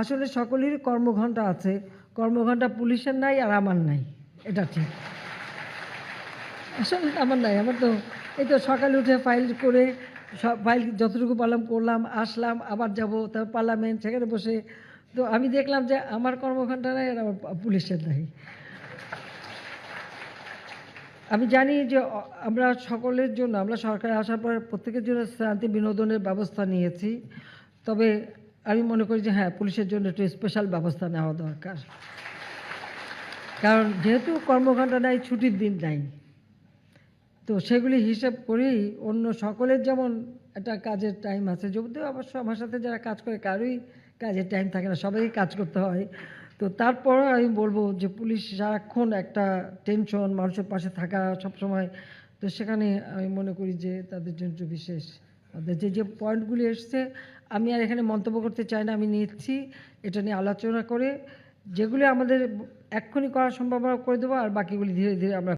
আসলে সকলেরই কর্মঘণ্টা আছে। কর্মঘণ্টা পুলিশের নাই আর আমার নাই। এটা ঠিক। আসলে আমার নাই। আমার তো এই তো সকালে উঠে ফাইল করে সব ফাইল যতটুকু পারলাম করলাম, আসলাম, আবার যাব, তারপর পার্লামেন্ট সেখানে বসে। তো আমি দেখলাম যে আমার কর্মঘণ্টা নাই আর আমার পুলিশের নাই। আমি জানি যে আমরা সকলের জন্য, আমরা সরকারে আসার পর প্রত্যেকের জন্য শান্তি বিনোদনের ব্যবস্থা নিয়েছি। তবে আমি মনে করি যে হ্যাঁ পুলিশের জন্য একটু স্পেশাল ব্যবস্থা নেওয়া দরকার। কারণ যেহেতু কর্মঘণ্টা নাই, ছুটির দিন নাই, তো সেগুলি হিসেব করেই অন্য সকলের যেমন একটা কাজের টাইম আছে, যদিও অবশ্য আমার সাথে যারা কাজ করে কারোই কাজের টাইম থাকে না সবাই কাজ করতে হয়। তো তারপরেও আমি বলব যে পুলিশ সারাক্ষণ একটা টেনশন মানুষের পাশে থাকা সবসময়, তো সেখানে আমি মনে করি যে তাদের জন্য বিশেষ। যে যে পয়েন্টগুলি এসছে, আমি আর এখানে মন্তব্য করতে চাই না, আমি নিচ্ছি। এটা নিয়ে আলোচনা করে যেগুলি আমাদের এক্ষুনি করা সম্ভব করে দেবো, আর বাকিগুলি ধীরে ধীরে আমরা